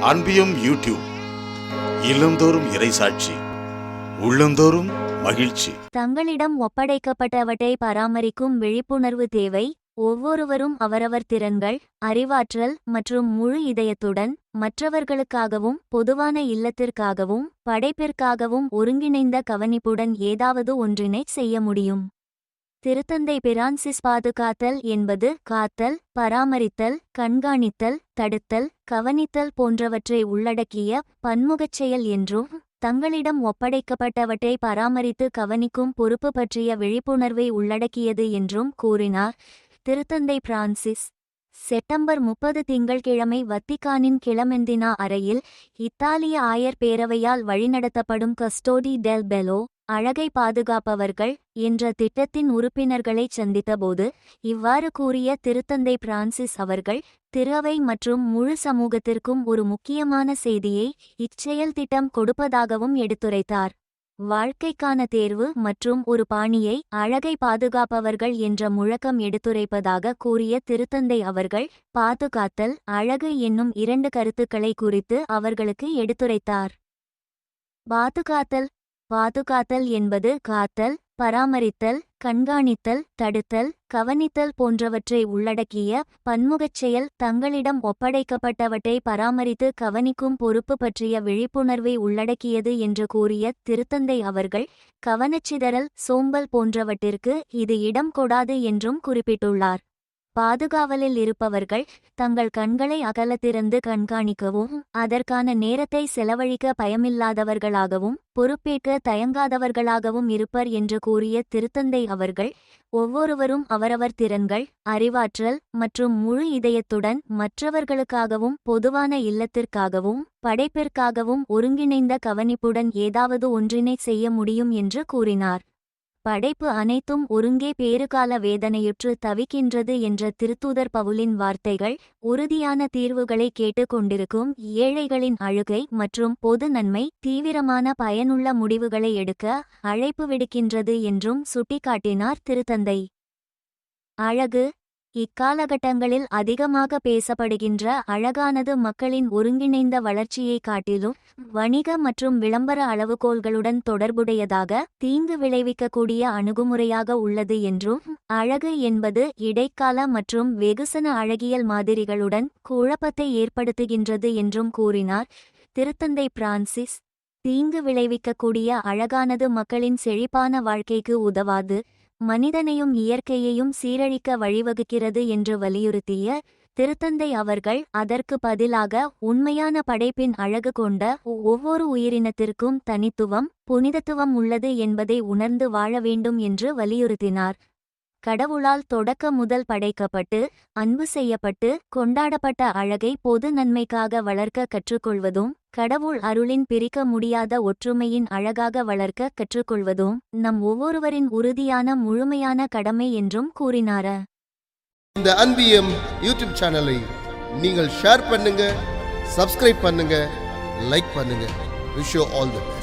அன்பியும் YouTube இல்லந்தோறும் இறைசாட்சி உள்ளந்தோறும் மகிழ்ச்சி. தங்களிடம் ஒப்படைக்கப்பட்டவற்றை பராமரிக்கும் விழிப்புணர்வு தேவை. ஒவ்வொருவரும் அவரவர் திறன்கள் அறிவாற்றல் மற்றும் முழு இதயத்துடன் மற்றவர்களுக்காகவும் பொதுவான இல்லத்திற்காகவும் படைப்பிற்காகவும் ஒருங்கிணைந்த கவனிப்புடன் ஏதாவது ஒன்றினை செய்ய முடியும். திருத்தந்தை பிரான்சிஸ் பாதுகாத்தல் என்பது காத்தல் பராமரித்தல் கண்காணித்தல் தடுத்தல் கவனித்தல் போன்றவற்றை உள்ளடக்கிய பன்முகச் செயல் என்றும் தங்களிடம் ஒப்படைக்கப்பட்டவற்றை பராமரித்து கவனிக்கும் பொறுப்பு பற்றிய விழிப்புணர்வை உள்ளடக்கியது என்றும் கூறினார் திருத்தந்தை பிரான்சிஸ். செப்டம்பர் முப்பது திங்கள்கிழமை வத்திக்கானின் கிளமெந்தினா அறையில் இத்தாலிய ஆயர் பேரவையால் வழிநடத்தப்படும் கஸ்டோடி டெல் பெலோ அழகை பாதுகாப்பவர்கள் என்ற திட்டத்தின் உறுப்பினர்களைச் சந்தித்தபோது இவ்வாறு கூறிய திருத்தந்தை பிரான்சிஸ் அவர்கள் திருவை மற்றும் முழு சமூகத்திற்கும் ஒரு முக்கியமான செய்தியை இச்செயல் திட்டம் கொடுப்பதாகவும் எடுத்துரைத்தார். வாழ்க்கைக்கான தேர்வு மற்றும் ஒரு பாணியை அழகை பாதுகாப்பவர்கள் என்ற முழக்கம் எடுத்துரைப்பதாக கூறிய திருத்தந்தை அவர்கள் பாதுகாத்தல் அழகு என்னும் இரண்டு கருத்துக்களை குறித்து அவர்களுக்கு எடுத்துரைத்தார். பாதுகாத்தல் பாதுகாத்தல் என்பது காத்தல் பராமரித்தல் கண்காணித்தல் தடுத்தல் கவனித்தல் போன்றவற்றை உள்ளடக்கிய பன்முகச் செயல். தங்களிடம் ஒப்படைக்கப்பட்டவற்றை பராமரித்து கவனிக்கும் பொறுப்பு பற்றிய விழிப்புணர்வை உள்ளடக்கியது என்று கூறிய திருத்தந்தை அவர்கள் கவனச்சிதறல் சோம்பல் போன்றவற்றிற்கு இது இடம் கொடாது என்றும் குறிப்பிட்டுள்ளார். பாதுகாவலில் இருப்பவர்கள் தங்கள் கண்களை அகல திறந்து கண்காணிக்கவும் அதற்கான நேரத்தை செலவழிக்க பயமில்லாதவர்களாகவும் பொறுப்பேற்க தயங்காதவர்களாகவும் இருப்பர் என்று கூறிய திருத்தந்தை அவர்கள் ஒவ்வொருவரும் அவரவர் திறன்கள் அறிவாற்றல் மற்றும் முழு இதயத்துடன் மற்றவர்களுக்காகவும் பொதுவான இல்லத்திற்காகவும் படைப்பிற்காகவும் ஒருங்கிணைந்த கவனிப்புடன் ஏதாவது ஒன்றினை செய்ய முடியும் என்று கூறினார். படைப்பு அனைத்தும் ஒருங்கே பேறுகால வேதனையுற்று தவிக்கின்றது என்ற திருத்தூதர் பவுலின் வார்த்தைகள் உறுதியான தீர்வுகளை கேட்டுக்கொண்டிருக்கும் ஏழைகளின் அழுகை மற்றும் பொது நன்மை தீவிரமான பயனுள்ள முடிவுகளை எடுக்க அழைப்பு விடுக்கின்றது என்றும் சுட்டிக்காட்டினார் திருத்தந்தை. அழகு இக்காலகட்டங்களில் அதிகமாக பேசப்படுகின்ற அழகானது மக்களின் ஒருங்கிணைந்த வளர்ச்சியை காட்டிலும் வணிக மற்றும் விளம்பர அளவுகோல்களுடன் தொடர்புடையதாக தீங்கு விளைவிக்கக்கூடிய அணுகுமுறையாக உள்ளது என்றும் அழகு என்பது இடைக்கால மற்றும் வெகுசன அழகியல் மாதிரிகளுடன் குழப்பத்தை ஏற்படுத்துகின்றது என்றும் கூறினார் திருத்தந்தை பிரான்சிஸ். தீங்கு விளைவிக்கக்கூடிய அழகானது மக்களின் செழிப்பான வாழ்க்கைக்கு உதவாது. மனிதனையும் இயற்கையையும் சீரழிக்க வழிவகுக்கிறது என்று வலியுறுத்திய திருத்தந்தை அவர்கள் அதற்கு பதிலாக உண்மையான படைப்பின் அழகு கொண்ட ஒவ்வொரு உயிரினத்திற்கும் தனித்துவம் புனிதத்துவம் உள்ளது என்பதை உணர்ந்து வாழ வேண்டும் என்று வலியுறுத்தினார். கடவுளால் தொடக்க முதல் படைக்கப்பட்டு அன்பு செய்யப்பட்டு கொண்டாடப்பட்ட அழகை பொது நன்மைக்காக வளர்க்க கற்றுக்கொள்வதும் கடவுள் அருளின் பிரிக்க முடியாத ஒற்றுமையின் அழகாக வளர்க்க கற்றுக்கொள்வதும் நம் ஒவ்வொருவரின் உறுதியான முழுமையான கடமை என்றும் கூறினார. இந்த அன்பியம் யூடியூப் சேனலை நீங்கள் ஷேர் பண்ணுங்க சப்ஸ்கிரைப் பண்ணுங்க லைக் பண்ணுங்க. Wish all the best